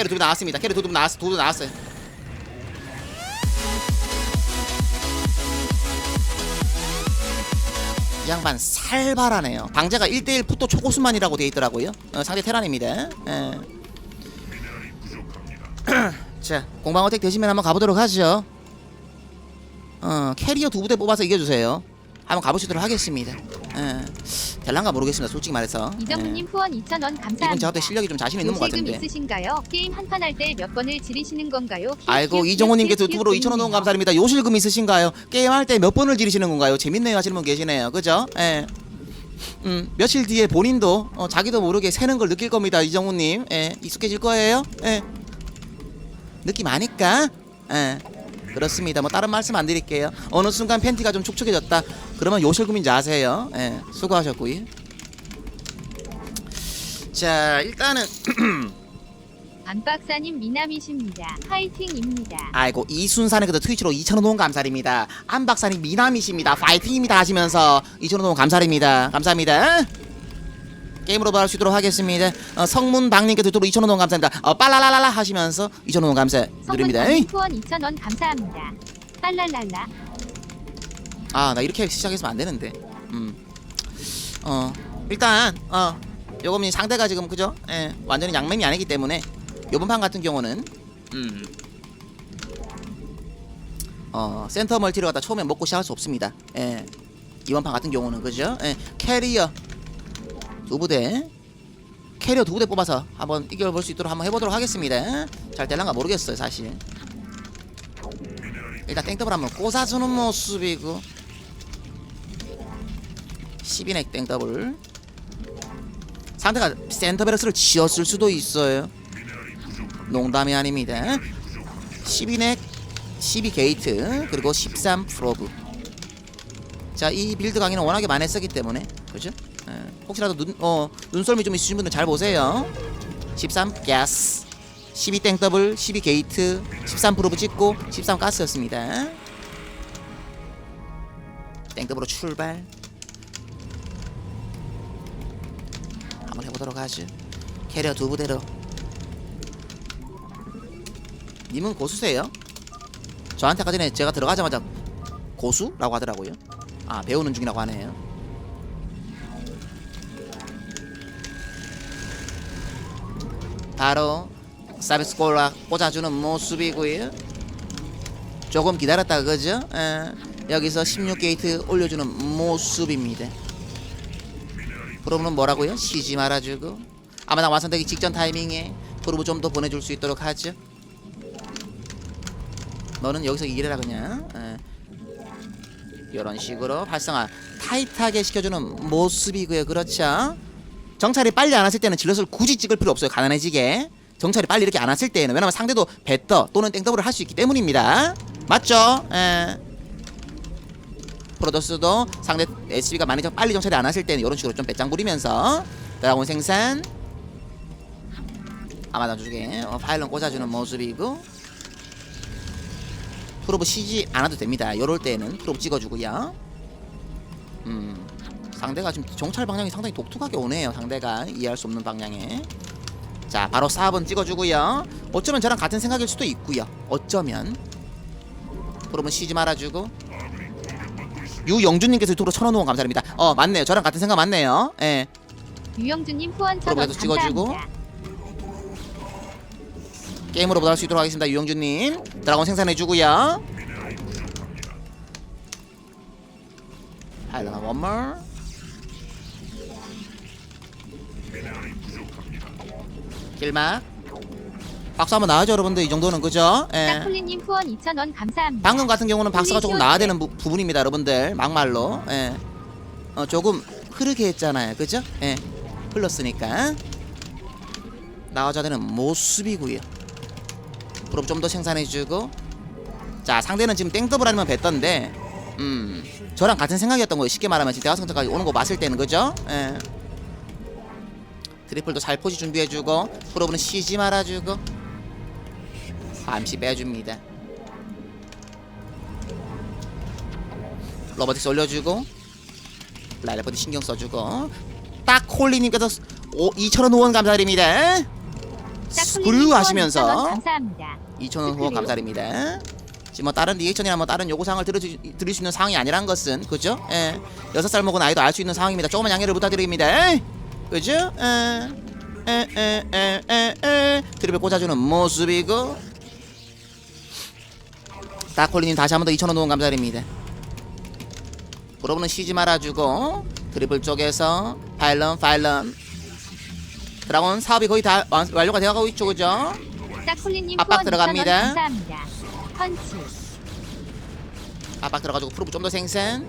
캐리 두부 나왔습니다. 캐리 두부 나왔 두부 나왔어요. 이 양반 살벌하네요. 방자가 1대1 푸토 초고수만이라고 돼 있더라고요. 어, 상대 테란입니다. 예. 자, 공방 어택 되시면 한번 가보도록 하죠. 어, 캐리어 두 부대 뽑아서 이겨주세요. 한번 가보시도록 하겠습니다. 예. 될란가 모르겠습니다. 솔직히 말해서. 이정훈님 후원 2,000원 예. 이분 감사합니다. 저한테 실력이 좀 자신 있는 것 요실금 같은데. 있으신가요? 게임 한 판 할 때 몇 번을 지르시는 건가요? 아이고 이정호님께서 유튜브로 2,000원 원 감사드립니다. 요실금 있으신가요? 게임할 때 몇 번을 지르시는 건가요? 재밌네요 하시는 분 계시네요. 그죠? 예. 음, 며칠 뒤에 본인도 어, 자기도 모르게 새는 걸 느낄 겁니다. 이정호님. 예, 익숙해질 거예요. 예. 느낌 아니까. 예. 그렇습니다. 뭐 다른 말씀 안 드릴게요. 어느 순간 팬티가 좀 촉촉해졌다. 그러면 요실금인지 아세요. 예. 수고하셨고요. 자, 일단은 안박사님 미남이십니다. 파이팅입니다. 아이고 이순산에게도 트위치로 2천원 원 감사드립니다. 안 박사님 미남이십니다. 파이팅입니다 하시면서 2천원 원 감사드립니다. 감사합니다. 게임으로 바할 수 있도록 하겠습니다. 어, 성문방님께도 또 2천원 원 감사합니다. 어, 빨라라라라 하시면서 2천원 원 감사드립니다. 성문님 후원 2,000원 감사합니다. 빨랄랄라. 아 나 이렇게 시작했으면 안 되는데. 음. 어 일단 어 요거는 상대가 지금 그죠? 예 완전히 양맨이 아니기 때문에 요번 판 같은 경우는 음. 어 센터 멀티를 갖다 처음에 먹고 시작할 수 없습니다. 예 이번 판 같은 경우는 그죠? 예 캐리어 두 부대. 캐리어 두 부대 뽑아서 한번 이겨볼 수 있도록 한번 해보도록 하겠습니다. 잘 될란가 모르겠어요 사실. 일단 땡더블 한번 꽂아주는 모습이고. 12넥 땡더블. 상대가 센터베러스를 지었을 수도 있어요. 농담이 아닙니다. 12넥 12게이트 그리고 13 프로브. 자 이 빌드 강의는 워낙에 많이 했었기 때문에. 그죠? 예, 혹시라도 눈, 어, 눈썰미 좀 있으신 분들 잘 보세요. 13 가스 12 땡더블 12 게이트. 13 프로브 찍고 13 가스였습니다. 땡더블로 출발. 한번 해보도록 하죠. 캐리어 두 부대로. 님은 고수세요? 저한테 아까 전에 제가 들어가자마자 고수라고 하더라고요. 아 배우는 중이라고 하네요 바로 서비스 꼴라 꽂아주는 모습이고요. 조금 기다렸다 그죠? 에, 여기서 16게이트 올려주는 모습입니다. 프로브는 뭐라고요? 쉬지 말아주고. 아마나 완성되기 직전 타이밍에 프로브 좀 더 보내줄 수 있도록 하죠. 너는 여기서 일해라 그냥. 에. 이런 식으로 활성화 타이트하게 시켜주는 모습이고요. 그렇죠 정찰이 빨리 안 왔을 때는 질럿을 굳이 찍을 필요 없어요 가난해지게. 정찰이 빨리 이렇게 안 왔을 때는. 왜냐면 상대도 배떠 또는 땡더블을 할 수 있기 때문입니다. 맞죠? 에. 프로토스도 상대 SB가 많이 좀 빨리 정찰이 안 왔을 때는 이런 식으로 좀 배짱 부리면서 드라곤 생산. 아마존 쪽에 어, 파일런 꽂아주는 모습이고. 프로브 쉬지 않아도 됩니다. 요럴 때는 프로브 찍어주고요. 음 상대가 지금 정찰 방향이 상당히 독특하게 오네요. 상대가 이해할 수 없는 방향에. 자 바로 4번 찍어주고요. 어쩌면 저랑 같은 생각일 수도 있고요. 어쩌면. 프로브 쉬지 말아주고. 유영준님께서 유튜브로 천원 후원 감사드립니다. 어 맞네요. 저랑 같은 생각 맞네요. 예. 유영준님 후원 1,000원 프로그램도 찍어주고. 감사합니다. 게임으로 보도록 수 있도록 하겠습니다 유영준님. 드라곤 생산해주고요. 하이라나 원몰 길막 박수 한번 나와줘 여러분들 이 정도는 그죠? 예. 사클리님 후원 2,000원 감사합니다. 방금 같은 경우는 박수가 조금 나와야 되는 부, 부분입니다 여러분들 막말로 예. 어, 조금 흐르게 했잖아요 그죠? 예. 흘렀으니까 나와줘야 되는 모습이고요 그럼 좀 더 생산해주고 자 상대는 지금 땡더블 아니면 뱉던데 음 저랑 같은 생각이었던 거예요 쉽게 말하면 지금 대화성까지 오는 거 봤을 때는 그죠? 예. 트리플도 잘 포지 준비해주고 프로브는 쉬지 말아주고 잠시 빼줍니다 로버틱스 올려주고 라이더버드 신경 써주고 딱 콜리님께서 2,000원 후원 감사드립니다 스크류 하시면서 감사합니다. 2,000원 후원. 감사드립니다. 지금 뭐 다른 리액션이나 뭐 다른 요구 사항을 들을, 수- 들을 수 있는 상황이 아니란 것은 그죠? 예. 여섯 살 먹은 아이도 알 수 있는 상황입니다. 조금만 양해를 부탁드립니다. 그죠? 예. 에, 에, 에, 에, 에. 드립을 꽂아주는 모습이고 다콜리님 다시 한 번 더 2,000원 후원 감사드립니다. 브로브는 쉬지 말아주고 드리블 쪽에서 파일런 파일런 드라곤 사업이 거의 다 완, 완료가 되어가고 있죠 그죠? 딱콜리님 압박 후원 2,000원 들어갑니다. 감사합니다. 펀치. 압박 들어가지고 프로브 좀 더 생산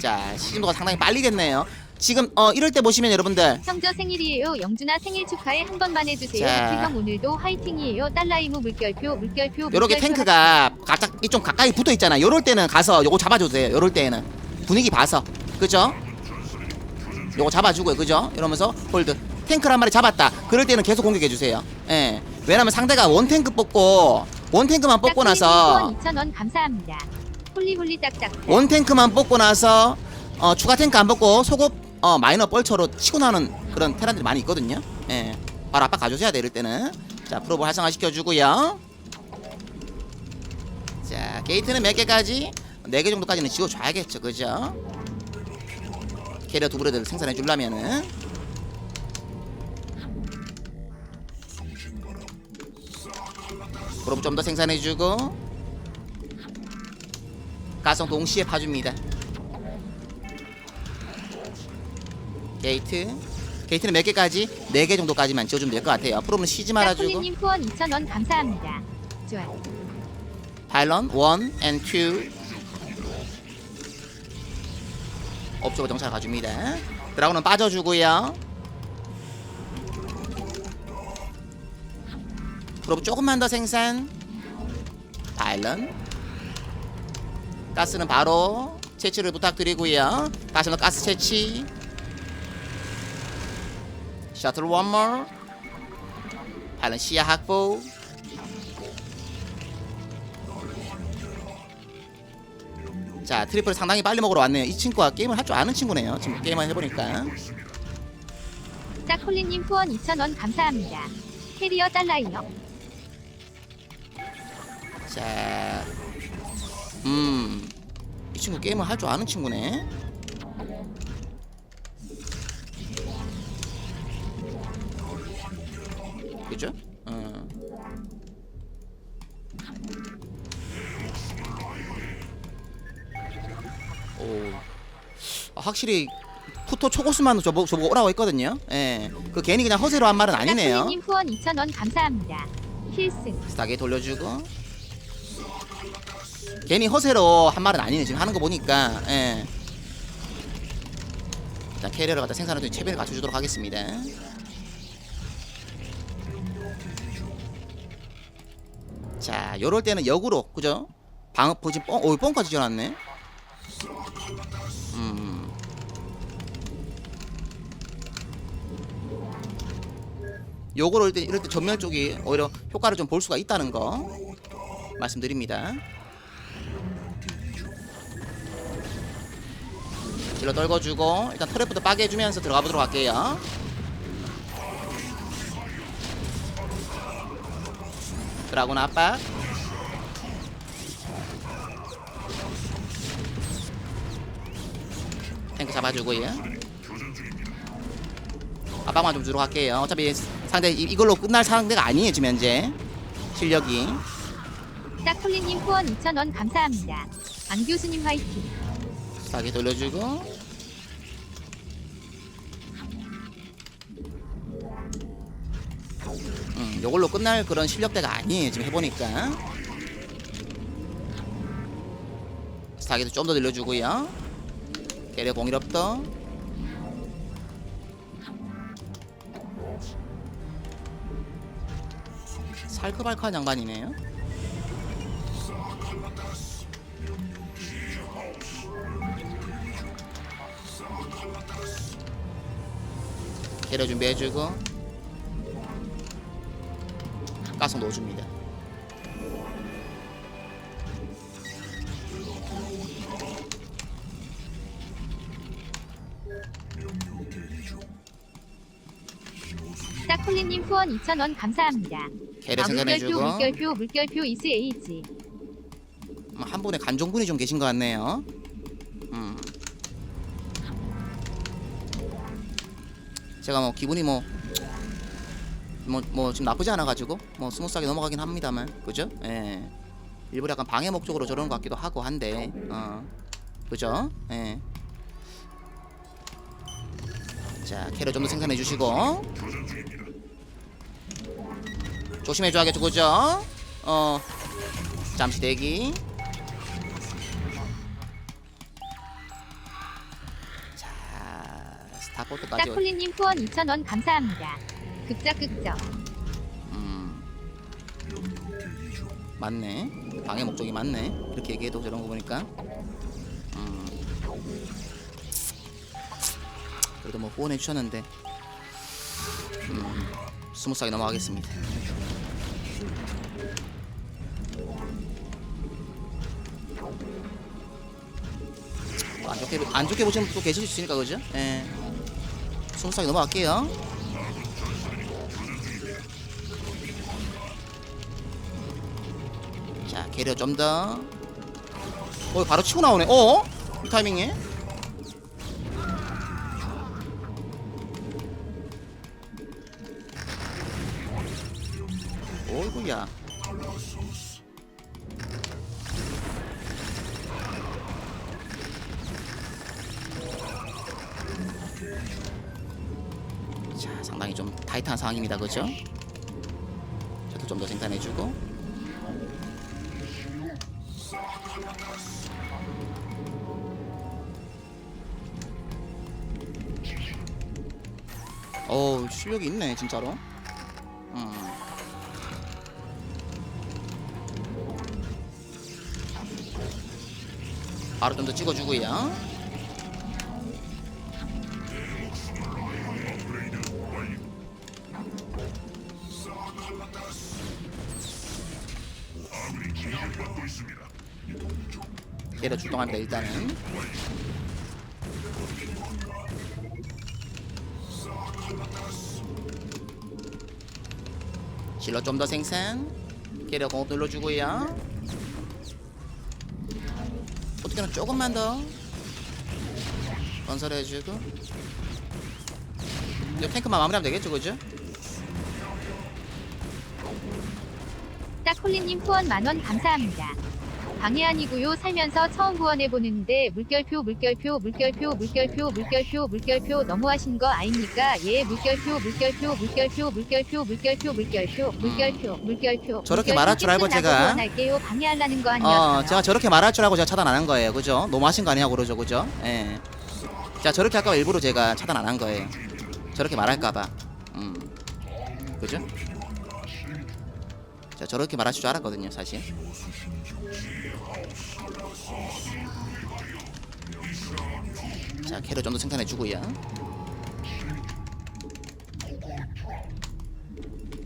자 시즌도가 상당히 빨리 됐네요 지금 어 이럴 때 보시면 여러분들 형저 생일이에요. 영준아 생일 축하해 한 번만 해주세요. 자. 형 오늘도 화이팅이에요. 달라이무 물결표 물결표 요렇게 물결표 탱크가 각각 좀 가까이 붙어 있잖아 요럴 때는 가서 요거 잡아줘도 돼요 요럴 때는 분위기 봐서 그죠? 요거 잡아주고요 그죠? 이러면서 홀드 탱크를 한 마리 잡았다 그럴 때는 계속 공격해 주세요 예 왜냐면 상대가 원 탱크 뽑고 원 탱크만 뽑고 나서 2,000원 감사합니다. 홀리홀리 딱딱. 원탱크만 뽑고 나서 어, 추가 탱크 안 뽑고 소급 어, 마이너 뻘처로 치고 나는 그런 테란들이 많이 있거든요. 예. 바로 압박 가져줘야 돼 이럴 때는. 자 프로브 활성화 시켜주고요. 자 게이트는 몇 개까지? 4개 정도까지는 지워줘야겠죠 그죠? 캐리어 두 브레드를 생산해 주려면은 프로브 좀 더 생산해주고 가성 동시에 파줍니다. 게이트 게이트는 몇 개까지? 4개 정도까지만 지어주면 될 것 같아요. 프로는 쉬지 말아주고 딱콜리님 후원 2,000원 감사합니다. 좋아요. 파일런 1 and 2 업적으로 정찰 가줍니다. 드라곤은 빠져주고요. 프로브 조금만 더 생산. 파일런 가스는 바로 채취를 부탁드리고요. 다시 한번 가스 채취. 셔틀 원몰. 파일런 시야 확보. 자 트리플 상당히 빨리 먹으러 왔네요 이 친구가 게임을 할 줄 아는 친구네요 지금 게임만 해보니까 딱콜리님 후원 2,000원 감사합니다. 캐리어 달라이요. 자, 음, 이 친구 게임을 할 줄 아는 친구네. 그죠? 어. 오, 아, 확실히 푸토 초고수만 저보, 저보고 오라고 했거든요. 예, 그 괜히 그냥 허세로 한 말은 아니네요. 딱콜리님 후원 2,000원 감사합니다. 필승. 스타게 돌려주고 괜히 허세로 한 말은 아니네 지금 하는 거 보니까 예. 일단 캐리어를 갖다 생산하더니 체면을 갖춰주도록 하겠습니다 자 요럴 때는 역으로 그죠 방어 포지 뻥, 오 뻥까지 지어놨네 음. 요거를 때, 이럴 때 전멸 쪽이 오히려 효과를 좀 볼 수가 있다는 거 말씀드립니다. 질러 떨궈주고 일단 트랩부터 빠게 해주면서 들어가 보도록 할게요. 드라군 압박. 탱크 잡아주고요. 압박만 좀 주도록 할게요. 어차피 상대 이- 이걸로 끝날 상대가 아니에요 지금 현재 실력이. 딱콜리님 후원 2,000원 감사합니다. 안 교수님 화이팅. 싸게 돌려주고 음, 요걸로 끝날 그런 실력대가 아니에요 지금 해보니까. 스타게도 좀 더 늘려주고요. 게레 공일업도. 살크발크한 양반이네요. 게레 준비해주고 가스 넣어줍니다 딱콜리님 후원 2,000원 감사합니다. 캐리 아, 물결표 생산해주고 물결표 물결표 이스 에이지. 뭐한 분의 간종분이 좀 계신 것 같네요. 음. 제가 뭐 기분이 뭐 뭐, 뭐 지금 나쁘지 않아 가지고 뭐 스무스하게 넘어가긴 합니다만 그죠? 예. 일부러 약간 방해 목적으로 저러는 것 같기도 하고 한데 어 그죠? 예. 자 캐리 좀더 생산해 주시고 조심해 줘야겠죠 그죠? 어 잠시 대기 자 스타포트까지 딱콜리님 후원 2,000원 감사합니다. 극적 극적. 음. 맞네. 방해 목적이 맞네. 이렇게 얘기해도 저런 거 보니까. 음. 그래도 뭐 후원해 주셨는데. 음. 스무스하게 넘어가겠습니다. 뭐안 좋게 안 좋게 보시는 분도 계실 수 있으니까 그죠? 예. 스무스하게 넘어갈게요. 자 캐리어 좀 더. 어 바로 치고 나오네. 어? 이 타이밍에? 어이구야. 자 상당히 좀 타이트한 상황입니다, 그죠? 저도 좀 더 생산해주고. 실력이 있네 진짜로. 음. 바로 좀 더 찍어주고요. 얘를 출동합니다 일단은. 실러 좀 더 생산 캐리어 공업 눌러주고요 어떻게든 조금만 더 건설해주고 이제 탱크만 마무리하면 되겠죠 그죠? 딱콜리님 후원 만원 감사합니다. 방해 아니고요. 살면서 처음 후원해 보는데 물결표 물결표 물결표 물결표 물결표 물결표 너무하신 거 아닙니까? 예 물결표 물결표 물결표 물결표 물결표 물결표 물결표 물결표 저렇게 말할 줄 알고 제가- 나고 후원할게요. 방해하려는 거 아니었어요? 어 제가 저렇게 말할 줄 알고 제가 차단 안 한 거예요 그죠? 너무하신 거 아니냐고 그러죠 그죠? 예. 자 저렇게 할까 봐 일부러 제가 차단 안 한 거예요 저렇게 말할까봐 음 그죠? 자 저렇게 말하실 줄 알았거든요 사실 자 캐를 좀더 생산해 주고요.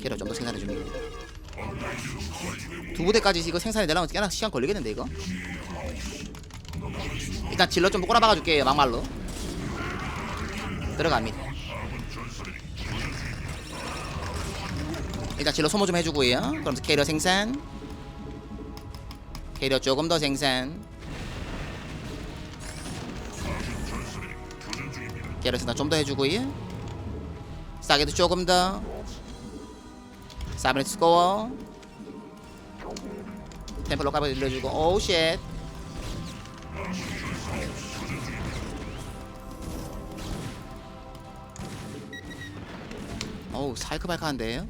캐를 좀더 생산해 줍니다. 두 부대까지 이거 생산해 내려면 꽤나 시간 걸리겠는데 이거? 일단 질러 좀 꼬라 박아 줄게요 막말로. 들어갑니다. 일단 질러 소모 좀 해주고요. 그러면서 캐리어 생산. 캐리어 조금 더 생산 생산 좀더 해주고요 싸게도 조금 더. 사브넷 스코어. 템플로 까봐 늘려주고. 오우 쉣. 어우 살크발크한데요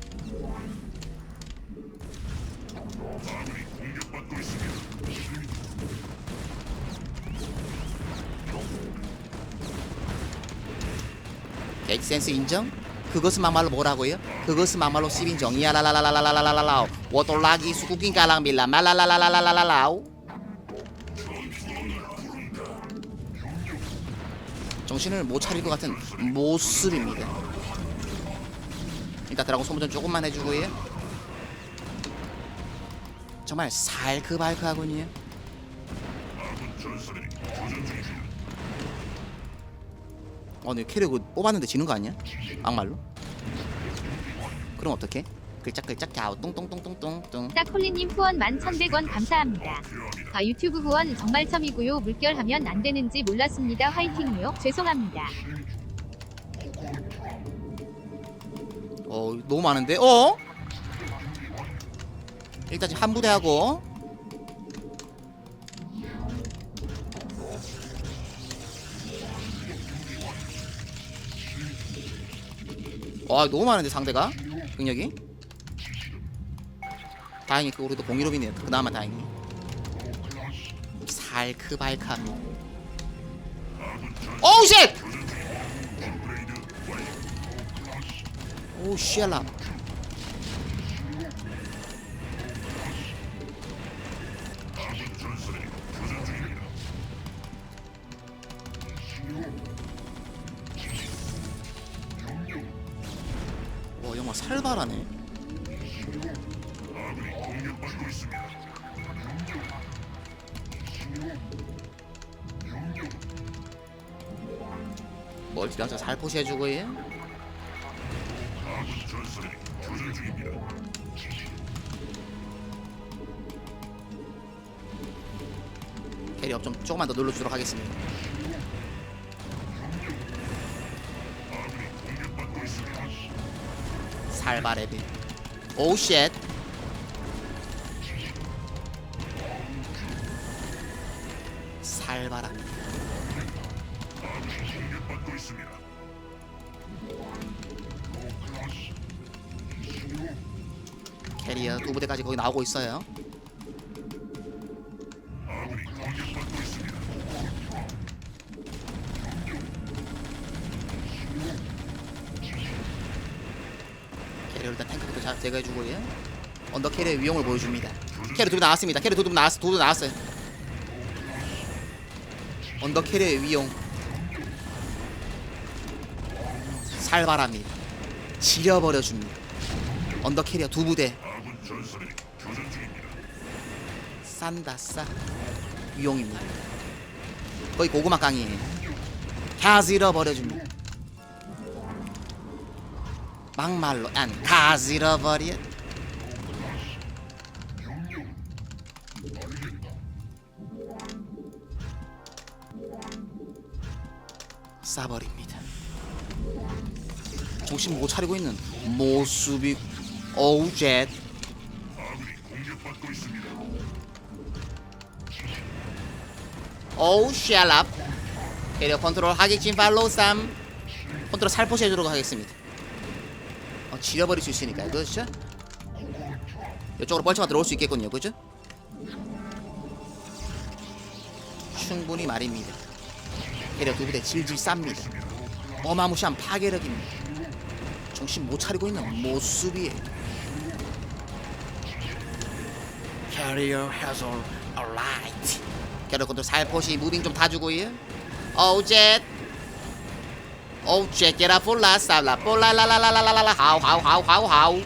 엑센스 인정? 그것은 막말로 뭐라고요? 그것은 막말로 10인정이야 라라라라라라라라라 워돌라기 수국인 가랑빌라 말라라라라라라라우 정신을 못 차릴 것 같은 모습입니다 일단 드라곤 소모전 조금만 해주고요 정말 살크발크하군요 어, 네 캐릭 뽑았는데 지는 거 아니야? 막말로? 그럼 어떡해? 글짝글짝 갸우 똥똥똥똥똥똥 딱콜리님 후원 11,100원 감사합니다. 아 유튜브 후원 정말 처음이고요. 물결하면 안 되는지 몰랐습니다. 화이팅요. 죄송합니다. 어 너무 많은데 어? 일단 지금 한 부대 하고 와 너무 많은데 상대가? 능력이? 다행히 그 우리도 공이로비네요. 그나마 다행히. 살크발칸 오우 쉣! 오 쉣라 와 영화 살벌하네. 멀티라서 살포시 해주고 얘? 캐리업 좀 조금만 더 눌러주도록 하겠습니다 살바레비 오우 쉣 살바라. 캐리어 두 부대까지 거기 나오고 있어요 제거해주고 예. 언더 캐리의 위용을 보여줍니다. 캐리 두부 나왔습니다. 캐리 두부 나왔 두부 나왔어요. 언더 캐리의 위용. 살벌합니다. 지려버려줍니다. 언더 캐리어 두 부대. 싼다 싸. 위용입니다. 거의 고구마 깡이에요. 가지러 버려줍니다 막말로 안 가지러 버려. 싸버립니다. 정신 못 차리고 있는 모습이 어우 젯. 어우 샬랍 캐리어 컨트롤 하객진 팔로우 쌈 컨트롤 살포시 해주도록 하겠습니다 어, 지려버릴 수 있으니까요 그렇죠? 이쪽으로 뻘쳐가 들어올 수 있겠군요 그죠? 충분히 말입니다. 캐리어 두 부대 질질 쌉니다. 어마무시한 파괴력입니다. 정신 못 차리고 있는 모습이에요. Carrier has all 컨트롤 살포시 무빙 좀 타주고 예 어우 젯 어우 젯 get up for last stop 라 폴라라라라라라라 하우 하우 하우 하우 하우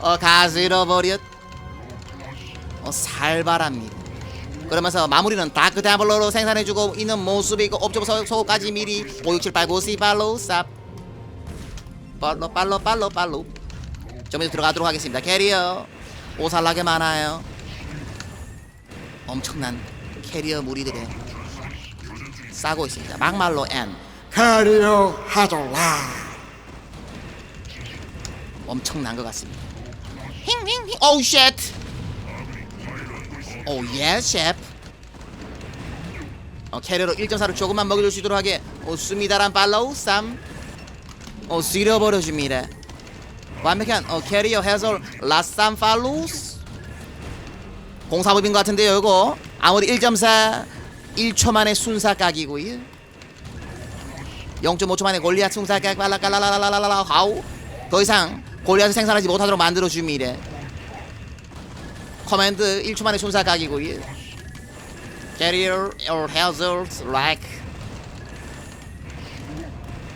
어 가지러버렸. 어 살벌합니다. 그러면서 마무리는 다크 템블러로 생산해주고 있는 모습이고 옵저버 소- 소까지 미리 5, 6, 7, 8, 9, 10 발로 쌉. 빨로 빨로 빨로 빨로. 좀 이제 들어가도록 하겠습니다. 캐리어. 오살나게 많아요. 엄청난 캐리어 무리들의 싸고 있습니다. 막말로 N 하졸라. 엄청난 것 같습니다. 힝힝힝. 오우 쉣 오우 예 셰프 어, 캐리어로 1.4를 조금만 먹여줄 수 있도록 하게. 좋습니다란 팔로우 쌈. 어, 쓰려버려줍니다. 완벽한 어, 캐리어 해설 라쌈 팔로우스. 공사법인 것 같은데요 이거. 아무리 1.4 1초 만에 순사 각이고요 0.5초 만에 골리앗 순사 각 발라깔라라라라라 하우 더 이상 골리앗을 생산하지 못하도록 만들어 줍니다 커맨드 1초 만에 각이고요 Carrier or hazards like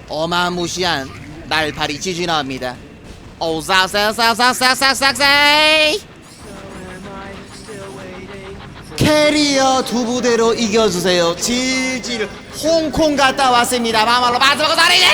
어마무시한 날파리 지지 나옵니다 오사사사사사사사사이 캐리어 두 부대로 이겨주세요. 질질 홍콩 갔다 왔습니다. 마말로 마지막으로 다리네